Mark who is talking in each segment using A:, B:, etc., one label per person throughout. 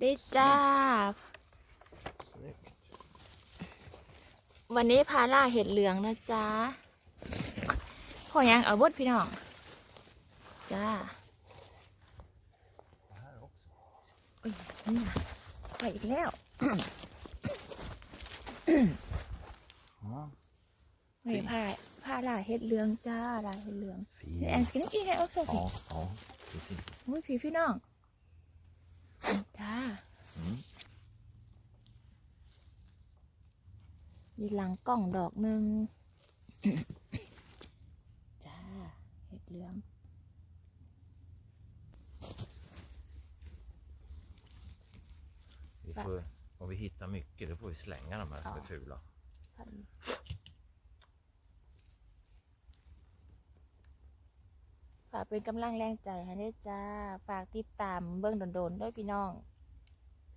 A: ได้จ้า
B: Snyggt.
A: วันนี้พาล่าเห็ดเหลืองนะจ๊ะพอยังเอาบดพี่น้อง จ้า
B: Det här också.
A: อุ้ยนี่นะไปอีกแล้ว
B: Ja,
A: นี่พาพาล่าเห็ดเหลืองจ้าล่าเห็ดเหลือง
B: fin.
A: แอนสกินอีกแล้ว också
B: Ja, ja, precis.
A: อุ้ยพี่พี่น้อง จ้า
B: Mm.
A: มีหลังกล้องดอกหนึ่งจ้าเห็ดเหลือง
B: Vi får, om vi hittar mycket då får vi slänga de här som
A: Ja.
B: är fula.
A: ฝากเป็นกำลังแรงใจให้ด้วยจ้า ฝากติดตามเบื้องโดนๆด้วยพี่น้อง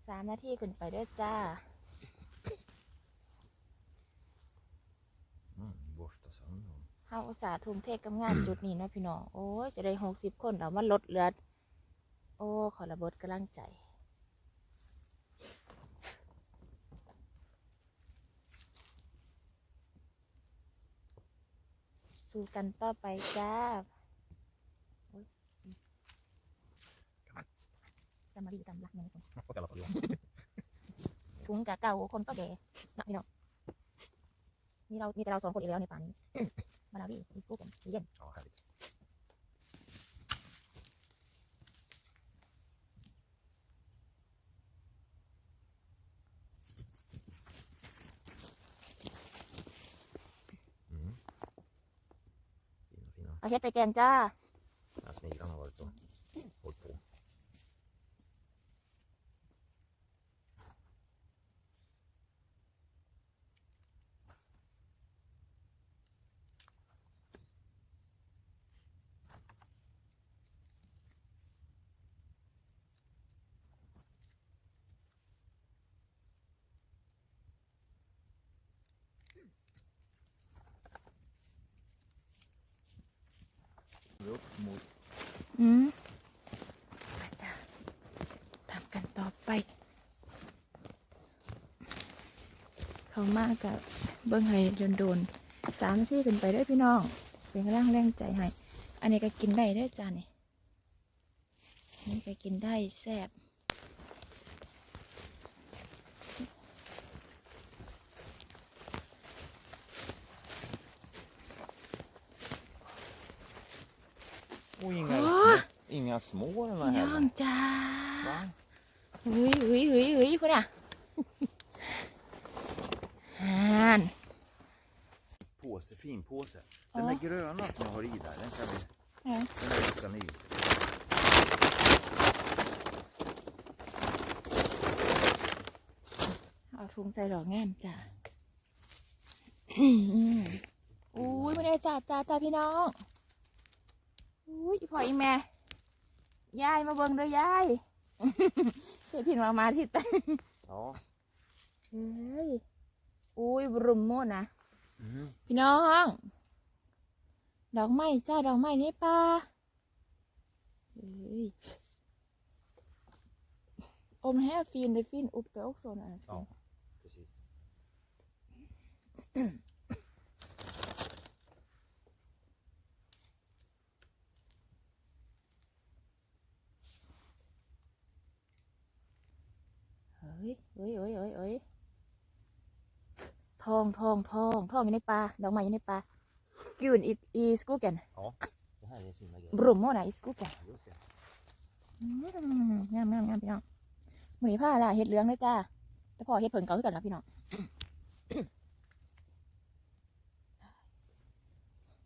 A: สามนาทีขึ้นไปด้วยจ้า เฮาอุตส่าห์ทุ่มเทกับงานจุดนี้เนาะพี่น้องโอ้ยจะได้หกสิบคนเอามาลดเหลือดโอ้ขอระเบิดกำลังใจสู้กันต่อไปจ้าโอ๊ยจะมาดีตามหลักเงินคน
B: Och alla fall
A: ถุงกะเก่าคนก็แก่นะพี่น้องมีเรามีแต่เราสองคนอีกแล้วในป่าน นี้มาลาวีอีสกูกันเย็น
B: Ja, härligt. Mm. Fina, fina.
A: เอาเฮ็ดไปแกงจ้า
B: Här sniglarna har varit och hållit på.
A: อืมมาจ้าทำกันต่อไป เขามากกับเบิ้งให้โดนโดนสามทีขึ้นไปได้อพี่น้อง เป็นร่างแรงใจให้ อันนี้ก็กินได้ได้จ้านี่อันนี่ก็กินได้แซ่บ
B: Och inga,
A: Åh!
B: små, inga små den här
A: ย่อง
B: heller.
A: จ้า
B: Va?
A: เฮ้ยเฮ้ยเฮ้ยเฮ้ยคุณอะฮาน
B: Påse, fin påse. Den
A: Ja.
B: där gröna som jag har i där, den kan vi...
A: Ja.
B: Den är ganska ny.
A: เอาถุงใส่ดอกแง่มจ้าอืมอุ้ยไม่ได้จ้าจ้าจ้าพี่น้อง อุ้ยอีพ่ออีแม่ ยายมาเบิ่งเด้อยายเสียถิ่นมามาที่ตา
B: Ja.
A: เฮ้ยอุ้ยบรุมโมดนะ
B: Mm.
A: พี่น้อง ดอกไม้จ้าดอกไม้นี่ป้าเฮ้ยอมแฮฟินเดฟินอุปเปออกโซนอัน
B: Ja, precis.
A: เฮ้ยเฮ้ยเฮ้ยเฮ้ยเฮ้ยท องทองทองทองอยู่ในป่าดอกไม้อยู่ในป่ากินอีอีสกูแกน
B: Det här är fina grejer.
A: บรุมโมดนะอีสกูแกน
B: Just det.
A: อืมงามงามงามพี่น้องมือนี้ผ้าละเห็ดเหลืองเลยจ้า แต่พอเห็ดเผิงเก่าคือกันละพี่น้อง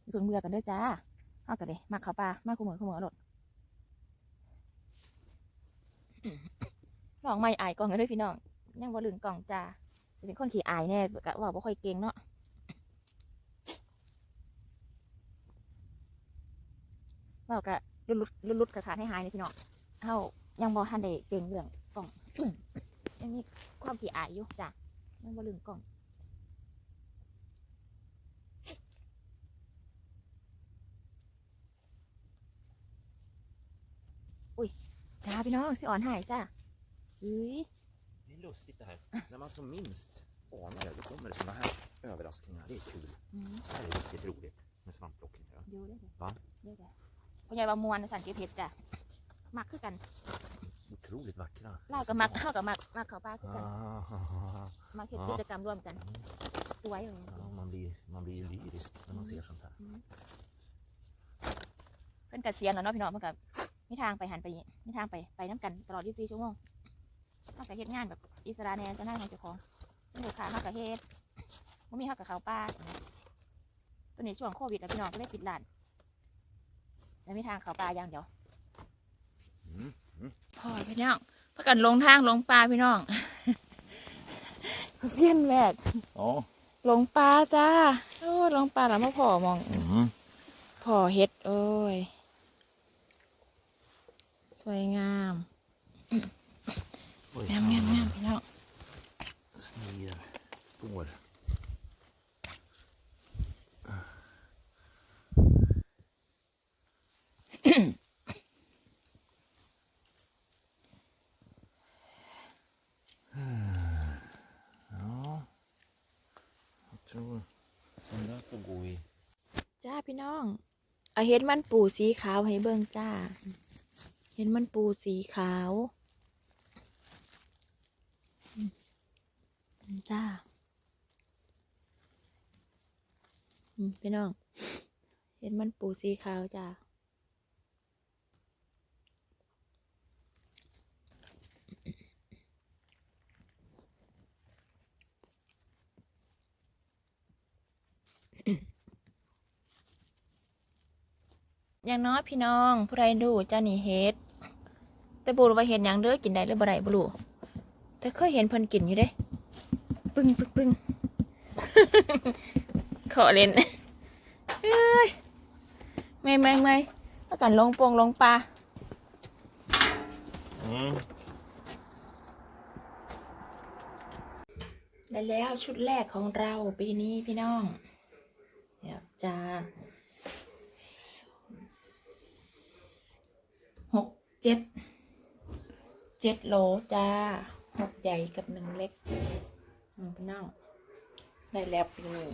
A: อย่าเพิ่งเบื่อกันเด้อจ้าเอากันเลยมาเขาปลามาคู่มือคู่มือเอาโลด ลองไม่อายกล่องกันด้วยพี่น้อง ยังบ่ลืมกล่องจ้า จะเป็นคนขี้อายแน่กะว่าบ่ค่อยเก่งเนาะเว่ากะลุดลุดลุดกระขาดให้หายนี่พี่น้องเฮายังบ่ทันได้เก่งเรื่องกล่องยังมีความขี้อายอยู่จ้ะยังบ่ลืมกล่องจ้าพี่น้องสิอ่อนหายจ้าเอ้ย
B: lustigt det här. När man som minst anar det, då kommer det såna här överraskningar. Det är kul.
A: อืม
B: Det här är riktigt roligt med svampplockning. Ja.
A: ดูได้เลย
B: Va?
A: ได้เลยพ่อใหญ่ว่ามวนสันเกตเพชรจ้ะมักคือกัน
B: Otroligt vackra.
A: เล่ากับมักเข้ากับมักมักเขาป้าคือกัน
B: Ah,
A: มาเห็น
B: อ๋อ
A: กิจกรรมร่วมกัน สวยเลย
B: ja, man, blir, man blir ju lyrisk när man ser sånt här.
A: เพื่อนเกษียณแล้วเนาะพี่น้องเพื่อนกับมีทางไปหันไปมีทางไปไปน้ำกันตลอด24ชั่วโมง มากกับเฮ็ดงานแบบอิสระแนจะนั่งของเจ้าของมีลูกค้ามากกับเฮ็ดบ่มีเฮากับเขาป้าตัวนี้ช่วงโควิดแล้วพี่น้องก็เลยปิดร้านแล้วมีทางเขาปลาอย่างเดียว
B: Mm.
A: พอพี่น้องพักกันลงทางลงปลาพี่น้องเพี้ยนแวก
B: Ja.
A: ลงปลาจ้าโอ้ลงปลาแล้วมาพอมอง
B: Mm.
A: พอเฮ็ด โอ้ย สวยงาม
B: Oj,
A: งามงามงามพี่น้อง
B: Snir spår. Ja, jag tror den där får gå i
A: จ้าพี่น้อง เอาเห็ดมันปูสีขาวให้เบิ่งจ้า เห็ดมันปูสีขาวอืมจ้าอืมพี่น้อง เห็ดมันปูสีขาวจ้า อย่างน้อยพี่น้องผู้ใดดูเจ้านี่เฮ็ดแต่บูรู้ว่าเห็นอย่างเด้อกินได้หรือบ่ได้บ่รู้แต่เคยเห็นเพิ่นกินอยู่เด้ ปึ้งปึ้งปึ้งขอเล่นเอ้ยไม่ไม่ไม่แล้วกันลงโปงลงปลา
B: Mm.
A: ได้แล้วชุดแรกของเราปีนี้พี่น้อง เดี๋ยวจะหกเจ็ดเจ็ดโลจ้าหกใหญ่กับหนึ่งเล็กน้องได้แล้วปีนี้